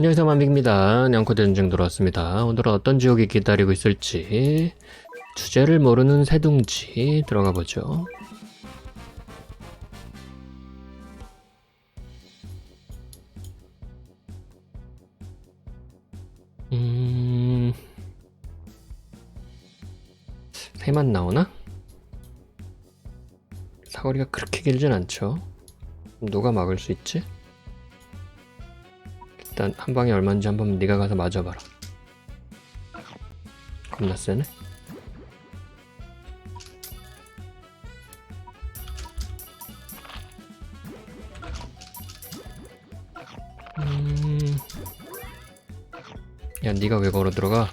안녕하세요 만빅입니다. 냥코대 전쟁 들어왔습니다. 오늘은 어떤 지옥이 기다리고 있을지 주제를 모르는 새둥지 들어가 보죠. 음... 새만 나오나? 사거리가 그렇게 길진 않죠. 누가 막을 수 있지? 일단 한 방에 얼마인지 한번 네가 가서 맞아봐라. 겁나 세네. 음... 야, 네가 왜 걸어 들어가?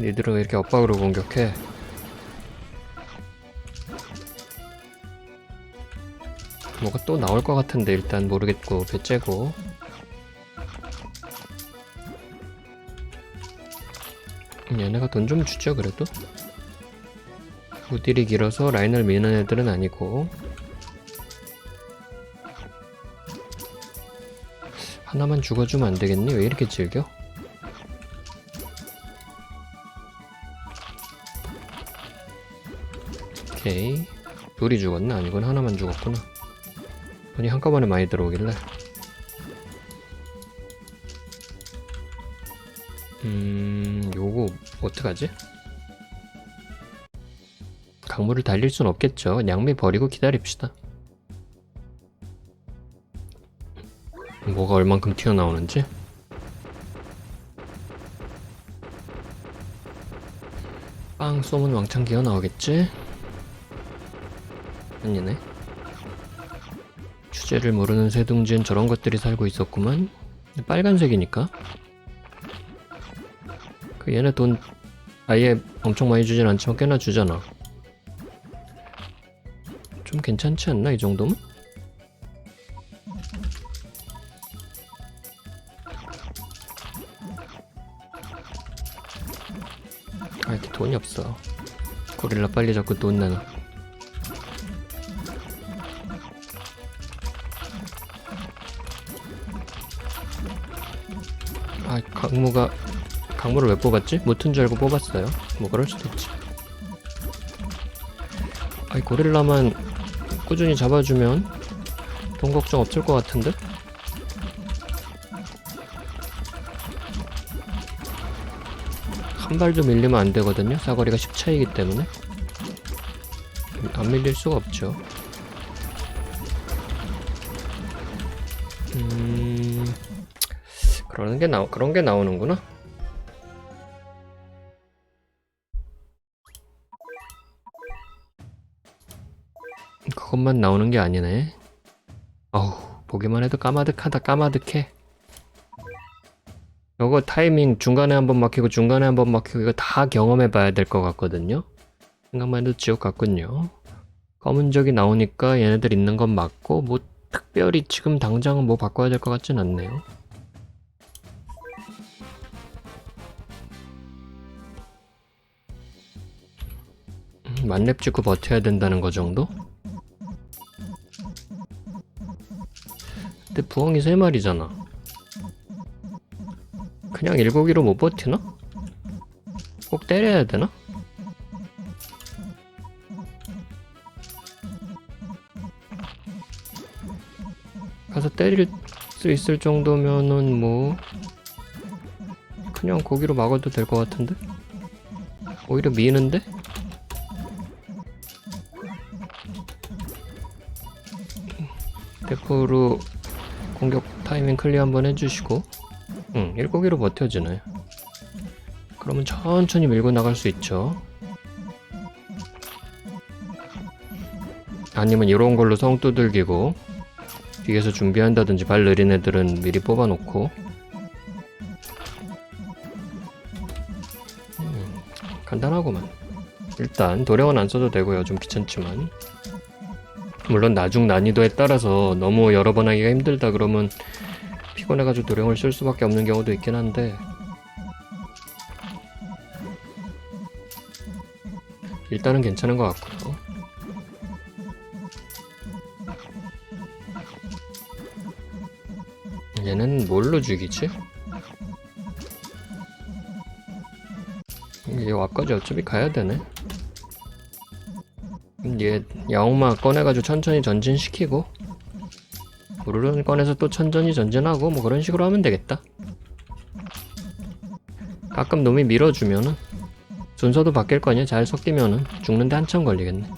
니들은 왜 이렇게 엇박으로 공격해? 뭐가 또 나올 것 같은데 일단 모르겠고 배째고 얘네가 돈 좀 주죠 그래도 우딜이 길어서 라인을 미는 애들은 아니고 하나만 죽어주면 안 되겠니? 왜 이렇게 즐겨? 오케이 둘이 죽었나? 아니군 하나만 죽었구나 돈이 한꺼번에 많이 들어오길래. 음... 요거 어떡하지? 강물을 달릴 순 없겠죠. 양미 버리고 기다립시다. 뭐가 얼만큼 튀어나오는지? 빵 쏘면 왕창 기어 나오겠지? 아니네 주제를 모르는 새둥지엔 저런 것들이 살고 있었구만. 빨간색이니까. 그 얘네 돈 아예 엄청 많이 주진 않지만 꽤나 주잖아. 좀 괜찮지 않나 이 정도면? 아 이렇게 돈이 없어. 고릴라 빨리 잡고 돈 내놔 강무가 강무를 왜 뽑았지? 못튼 줄 알고 뽑았어요. 뭐 그럴 수도 있지. 아이 고릴라만 꾸준히 잡아주면 돈 걱정 없을 것 같은데? 한 발도 밀리면 안 되거든요. 사거리가 10차이기 때문에. 안 밀릴 수가 없죠 그러는 게 나, 그런 게 나오는구나. 그것만 나오는 게 아니네. 어우, 보기만 해도 까마득하다, 까마득해. 요거 타이밍 중간에 한 번 막히고 중간에 한 번 막히고 이거 다 경험해 봐야 될 것 같거든요. 생각만 해도 지옥 같군요. 검은 적이 나오니까 얘네들 있는 건 맞고 뭐 특별히 지금 당장은 뭐 바꿔야 될 것 같진 않네요. 만렙 찍고 버텨야 된다는 거 정도? 근데 부엉이 세 마리잖아. 그냥 일고기로 못 버티나? 꼭 때려야 되나? 가서 때릴 수 있을 정도면은 뭐 그냥 고기로 막아도 될 것 같은데? 오히려 미는데? 대포로 공격 타이밍 클리어 한번 해주시고 응, 일고기로 버텨주네 그러면 천천히 밀고 나갈 수 있죠. 아니면 이런 걸로 성 두들기고 뒤에서 준비한다든지 발 느린 애들은 미리 뽑아놓고. 음, 간단하구만. 일단 도령은 안 써도 되고요. 좀 귀찮지만 물론 나중 난이도에 따라서 너무 여러 번 하기가 힘들다 그러면 피곤해가지고 도령을 쓸 수밖에 없는 경우도 있긴 한데. 일단은 괜찮은 것 같고요 얘는 뭘로 죽이지? 얘 앞까지 어차피 가야 되네. 얘 야옹마 꺼내가지고 천천히 전진시키고 우르르 꺼내서 또 천천히 전진하고 뭐 그런 식으로 하면 되겠다. 가끔 놈이 밀어주면은 순서도 바뀔 거 아니야? 잘 섞이면은 죽는데 한참 걸리겠네.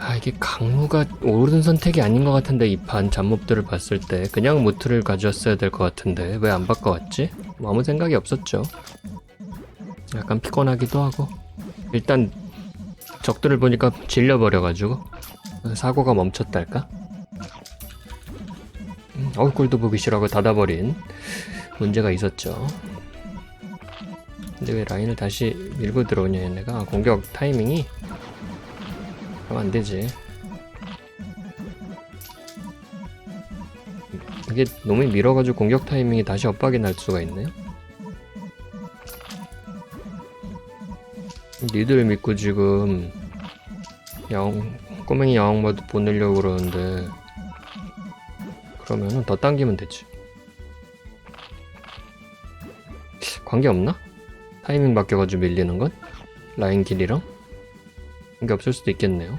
아 이게 강무가 옳은 선택이 아닌 것 같은데 이 판 잡몹들을 봤을 때 그냥 무트를 가져왔어야 될 것 같은데 왜 안 바꿔왔지? 뭐 아무 생각이 없었죠. 약간 피곤하기도 하고 일단 적들을 보니까 질려버려가지고 사고가 멈췄달까? 음, 얼굴도 보기 싫어하고 닫아버린 문제가 있었죠. 근데 왜 라인을 다시 밀고 들어오냐 얘네가 공격 타이밍이 그럼 안 되지. 이게 놈이 밀어가지고 공격 타이밍이 다시 엇박이 날 수가 있네요. 니들 믿고 지금 야옹 꼬맹이 야옹마도 보내려고 그러는데 그러면은 더 당기면 되지. 관계 없나? 타이밍 바뀌어가지고 밀리는 건? 라인 길이랑? 관계 없을 수도 있겠네요.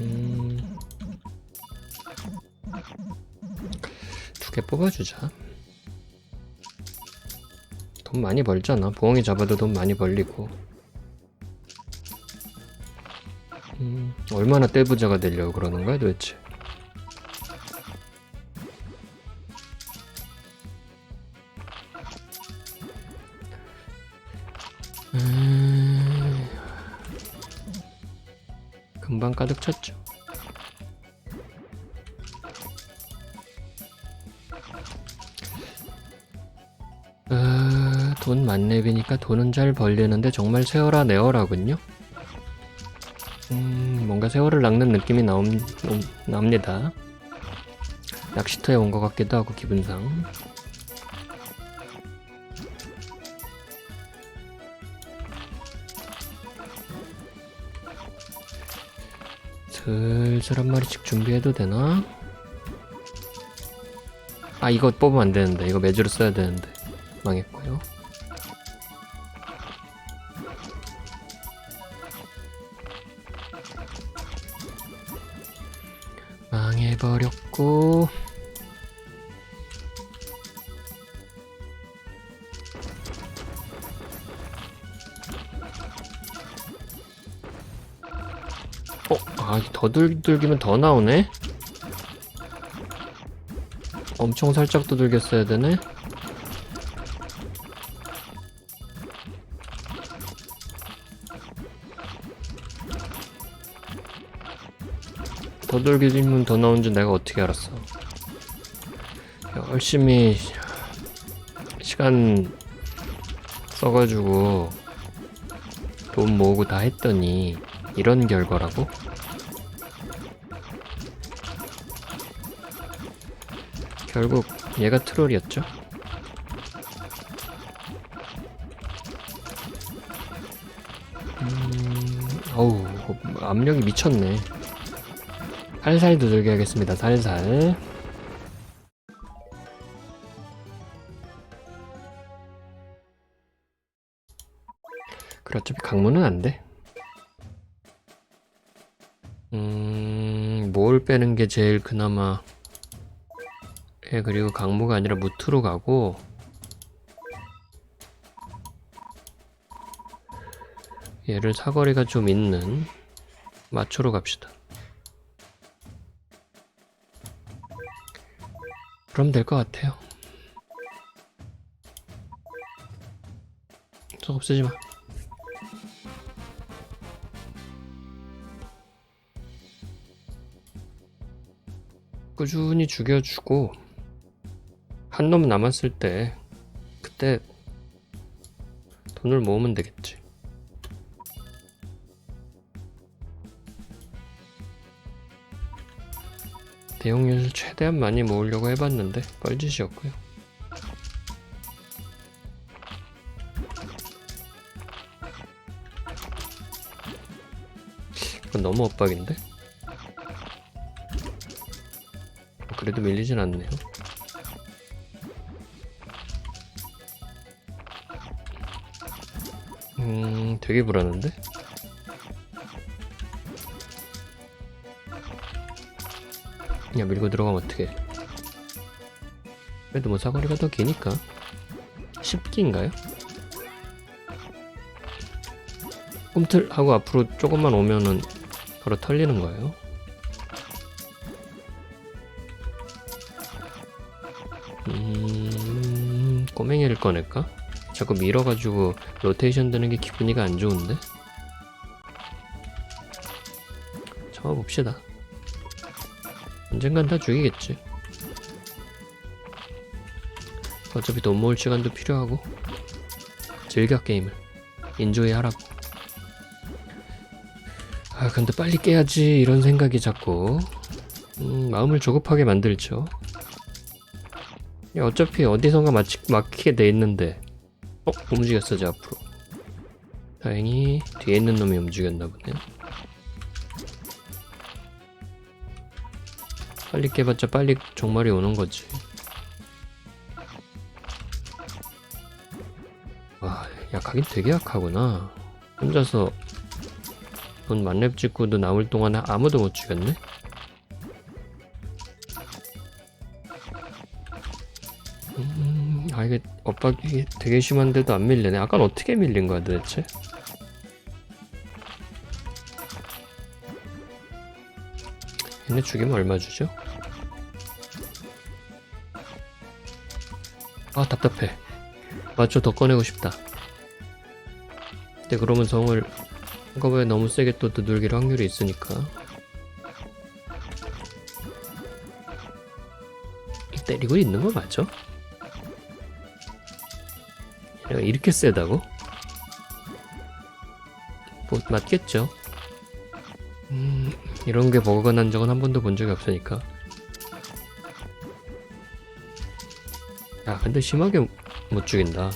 음... 두 개 뽑아주자. 돈 많이 벌잖아. 보엉이 잡아도 돈 많이 벌리고. 음, 얼마나 떼부자가 되려고 그러는 거야 도대체? 음, 금방 가득 찼죠. 돈 만렙이니까 돈은 잘 벌리는데 정말 세어라 내어라군요. 음, 뭔가 세월을 낚는 느낌이 나옴, 음, 납니다. 낚시터에 온 것 같기도 하고 기분상. 슬슬 한 마리씩 준비해도 되나? 아 이거 뽑으면 안 되는데 이거 매주로 써야 되는데 망했고요. 더 두들기면 더 나오네? 엄청 살짝 두들겼어야 되네? 더 두들기면 더 나온 줄 내가 어떻게 알았어 열심히 시간 써가지고 돈 모으고 다 했더니 이런 결과라고? 결국 얘가 트롤이었죠? 음, 어우, 압력이 미쳤네. 살살 두들겨 야겠습니다, 살살. 그래, 어차피 강문은 안 돼. 음, 뭘 빼는 게 제일 그나마 예, 그리고 강무가 아니라 무트로 가고 얘를 사거리가 좀 있는 마초로 갑시다. 그럼 될 것 같아요. 속 쓰지 마. 꾸준히 죽여주고 한 놈 남았을 때 그때 돈을 모으면 되겠지. 대용률 최대한 많이 모으려고 해봤는데 뻘짓이었고요. 이건 너무 엇박인데? 어, 그래도 밀리진 않네요. 되게 불안한데? 그냥 밀고 들어가면 어떡해. 그래도 뭐 사거리가 더 기니까. 10기인가요? 꿈틀하고 앞으로 조금만 오면은 바로 털리는 거예요. 음, 꼬맹이를 꺼낼까? 자꾸 밀어가지고 로테이션 드는 게 기분이가 안 좋은데? 잡아봅시다. 언젠간 다 죽이겠지. 어차피 돈 모을 시간도 필요하고 즐겨 게임을 인조이 하라고. 아 근데 빨리 깨야지 이런 생각이 자꾸 음, 마음을 조급하게 만들죠. 야, 어차피 어디선가 막히게 돼 있는데 어? 움직였어 저 앞으로. 다행히 뒤에 있는 놈이 움직였나 보네. 빨리 깨봤자 빨리 종말이 오는 거지. 와 약하긴 되게 약하구나. 혼자서 돈 만렙 찍고도 남을 동안 아무도 못 죽였네 엇박이 되게 심한데도 안 밀리네. 아까는 어떻게 밀린 거야 도대체? 얘네 죽이면 얼마 주죠? 아 답답해. 맞춰 더 꺼내고 싶다. 근데 그러면 성을 한꺼번에 너무 세게 또 두들길 확률이 있으니까. 때리고 있는 거 맞죠? 이렇게 세다고? 뭐 맞겠죠? 음, 이런 게 버그가 난 적은 한 번도 본 적이 없으니까. 야, 근데 심하게 못 죽인다.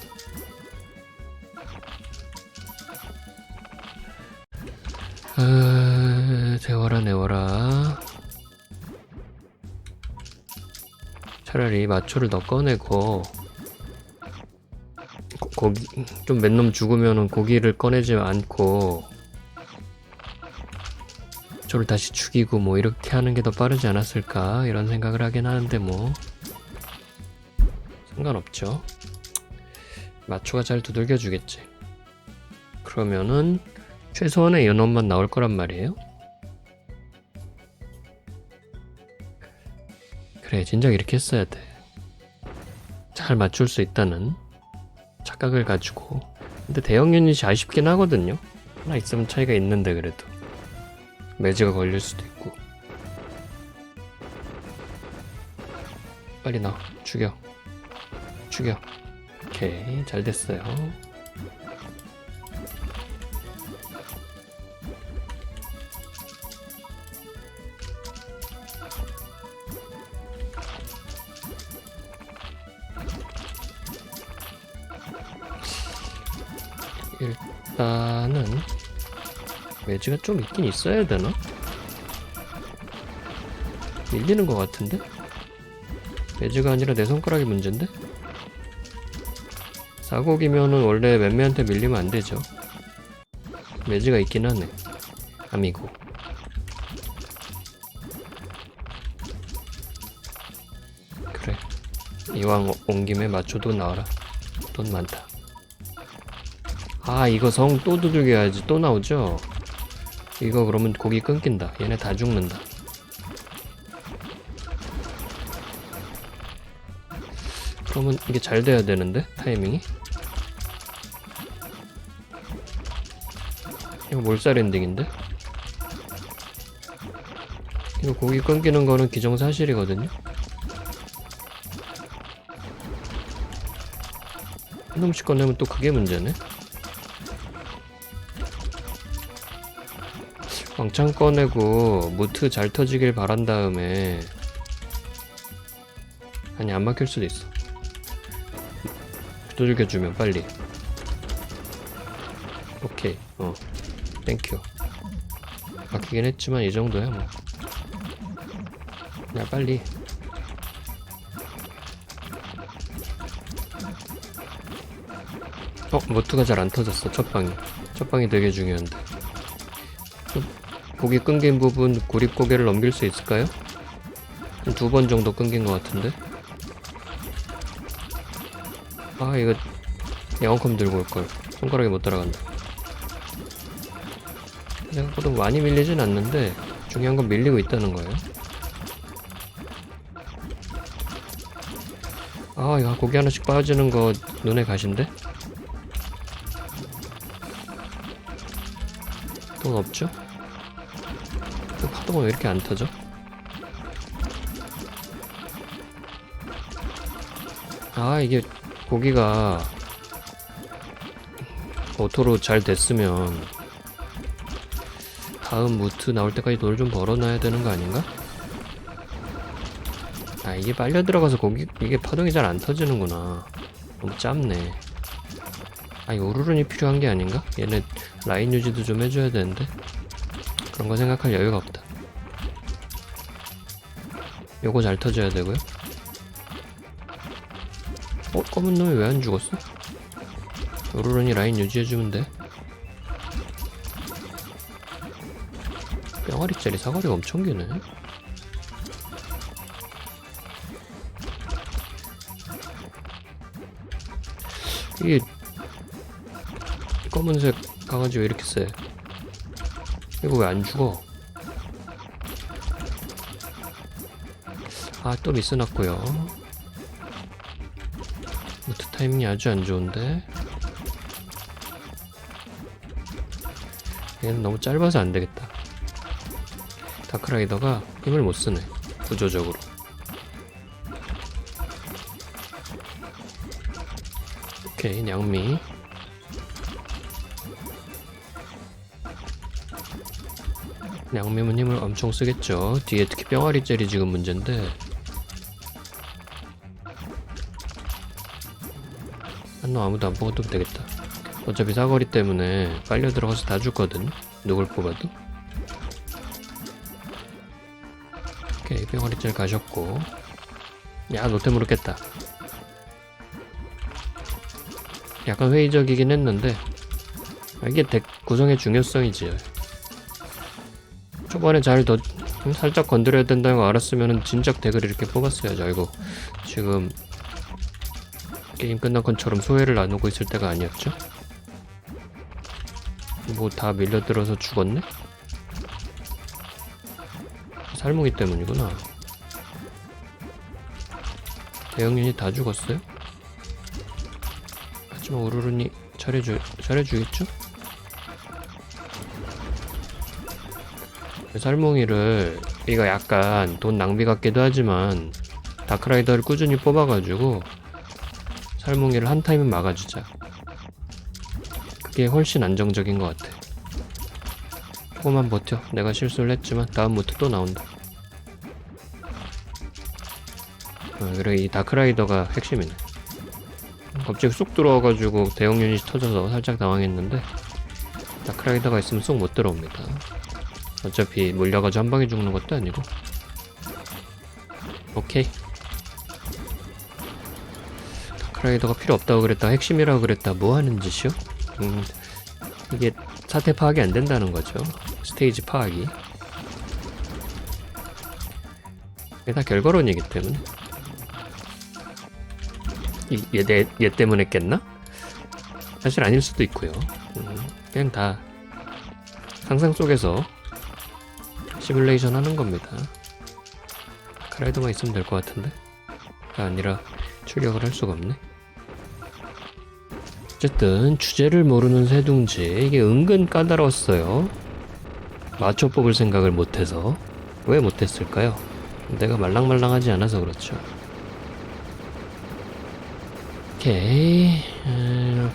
아, 재워라 내워라. 차라리 마초를 더 꺼내고 고, 고기 좀몇놈 죽으면은 고기를 꺼내지 않고 저를 다시 죽이고 뭐 이렇게 하는 게 더 빠르지 않았을까? 이런 생각을 하긴 하는데 뭐. 상관없죠. 마초가 잘 두들겨 주겠지. 그러면은 최소한의 연원만 나올 거란 말이에요? 그래 진작 이렇게 했어야 돼. 잘 맞출 수 있다는 착각을 가지고. 근데 대형 유닛이 아쉽긴 하거든요. 하나 있으면 차이가 있는데 그래도. 매즈가 걸릴 수도 있고. 빨리 나와. 죽여. 죽여. 오케이. 잘 됐어요 매지가 좀 있긴 있어야 되나? 밀리는 것 같은데? 매지가 아니라 내 손가락이 문제인데? 사곡이면은 원래 맴매한테 밀리면 안 되죠. 매지가 있긴 하네. 아미고. 그래. 이왕 온 김에 맞춰도 나와라. 돈 많다. 아 이거 성 또 두들겨야지 또 나오죠? 이거 그러면 고기 끊긴다. 얘네 다 죽는다. 그러면 이게 잘 돼야 되는데 타이밍이? 이거 몰살 엔딩인데? 이거 고기 끊기는 거는 기정사실이거든요? 한 놈씩 꺼내면 또 그게 문제네 왕창 꺼내고 무트 잘 터지길 바란 다음에 아니 안 막힐 수도 있어 두들겨주면 빨리 오케이 어 땡큐 바뀌긴 했지만 이 정도야 뭐. 야 빨리. 어 모트가 잘 안 터졌어 첫 방이. 첫 방이 되게 중요한데. 좀 고기 끊긴 부분 고립 고개를 넘길 수 있을까요? 두 번 정도 끊긴 것 같은데. 아 이거 영어컴 들고 올 걸. 손가락이 못 따라간다. 생각보다 많이 밀리진 않는데 중요한 건 밀리고 있다는 거예요. 아, 이거 고기 하나씩 빠지는 거 눈에 가신데? 돈 없죠? 그 파도가 왜 이렇게 안 터져? 아, 이게 고기가 오토로 잘 됐으면 다음 무트 나올 때까지 돈을 좀 벌어놔야 되는 거 아닌가? 아 이게 빨려 들어가서 고기 이게 파동이 잘 안 터지는구나 너무 짧네 아이 우르른이 필요한 게 아닌가? 얘네 라인 유지도 좀 해줘야 되는데 그런 거 생각할 여유가 없다 요거 잘 터져야 되고요 어? 검은 놈이 왜 안 죽었어? 우르른이 라인 유지해주면 돼 뿅아리짜리 사거리가 엄청 기네. 이게 검은색 강아지 왜 이렇게 세? 이거 왜 안 죽어? 아 또 미스 났고요. 무트 타이밍이 아주 안 좋은데. 얘는 너무 짧아서 안 되겠다. 다크라이더가 힘을 못 쓰네. 구조적으로. 오케이, 양미. 양미면 힘을 엄청 쓰겠죠. 뒤에 특히 뿅아리 젤이 지금 문제인데. 한놈 아무도 안 뽑아도 되겠다. 어차피 사거리 때문에 빨려 들어가서 다 죽거든. 누굴 뽑아도. 오케이 뿅아리짤 가셨고 야 노템으로 깼다 약간 회의적이긴 했는데 아, 이게 덱 구성의 중요성이지 초반에 잘 더 살짝 건드려야 된다는 거 알았으면 진작 덱을 이렇게 뽑았어야죠 아이고 지금 게임 끝난 것처럼 소외를 나누고 있을 때가 아니었죠 뭐 다 밀려들어서 죽었네? 살무기 때문이구나. 대형 유닛 다 죽었어요? 하지만 우르르니 잘해주, 잘해주겠죠? 살몽이를 이거 약간 돈 낭비 같기도 하지만 다크라이더를 꾸준히 뽑아가지고 살몽이를 한 타임은 막아주자. 그게 훨씬 안정적인 것 같아. 조금만 버텨. 내가 실수를 했지만 다음 무트 또 나온다. 어, 그리고 이 다크라이더가 핵심이네. 갑자기 쑥 들어와가지고 대형 유닛이 터져서 살짝 당황했는데 다크라이더가 있으면 쑥 못 들어옵니다. 어차피 물려가지고 한 방에 죽는 것도 아니고. 오케이. 다크라이더가 필요 없다고 그랬다. 핵심이라고 그랬다. 뭐 하는 짓이요? 음, 이게 사태 파악이 안 된다는 거죠. 스테이지 파악이. 이게 다 결과론이기 때문에. 이, 얘, 내, 얘 때문에 깼나? 사실 아닐 수도 있고요. 음, 그냥 다 상상 속에서 시뮬레이션 하는 겁니다. 크라이더만 있으면 될 것 같은데? 가 아니라 출력을 할 수가 없네. 어쨌든 주제를 모르는 새둥지 이게 은근 까다로웠어요. 맞춰 뽑을 생각을 못해서 왜 못했을까요? 내가 말랑말랑하지 않아서 그렇죠. 오케이 음,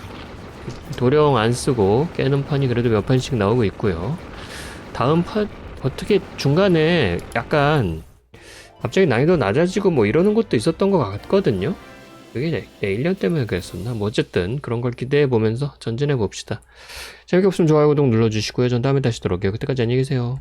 도령 안 쓰고 깨는 판이 그래도 몇 판씩 나오고 있고요. 다음 판 어떻게 중간에 약간 갑자기 난이도 낮아지고 뭐 이러는 것도 있었던 것 같거든요. 그게 내 1년 때문에 그랬었나? 뭐 어쨌든 그런 걸 기대해 보면서 전진해 봅시다. 재밌게 없으면 좋아요, 구독 눌러주시고요. 전 다음에 다시 돌아올게요. 그때까지 안녕히 계세요.